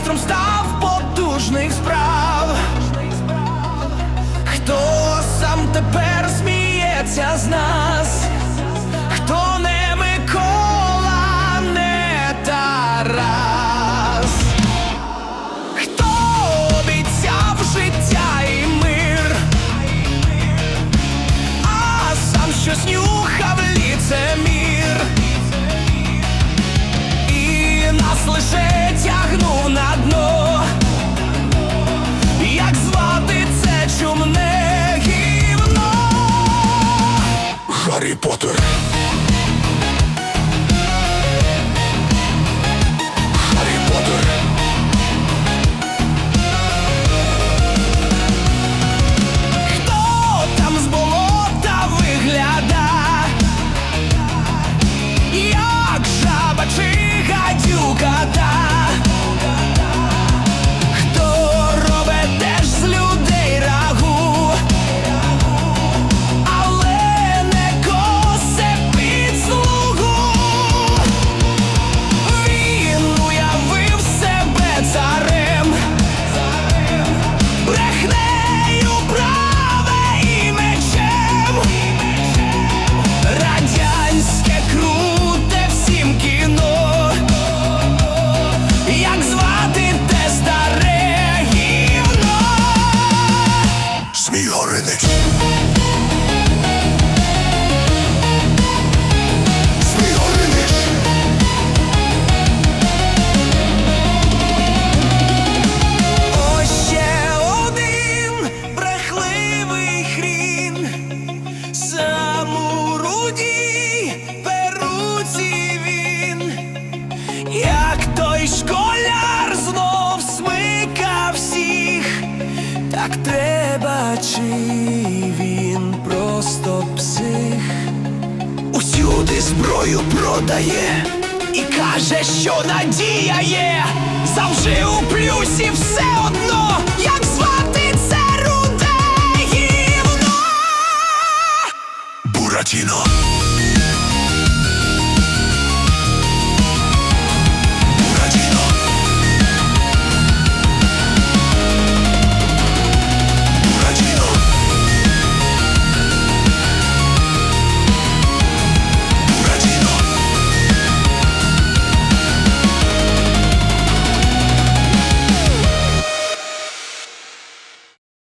майстром став потужних справ, хто сам тепер сміється з нас? Гаррі Поттер. Smihornyk. зброю продає і каже, що надія є завжди у плюсі все одно. як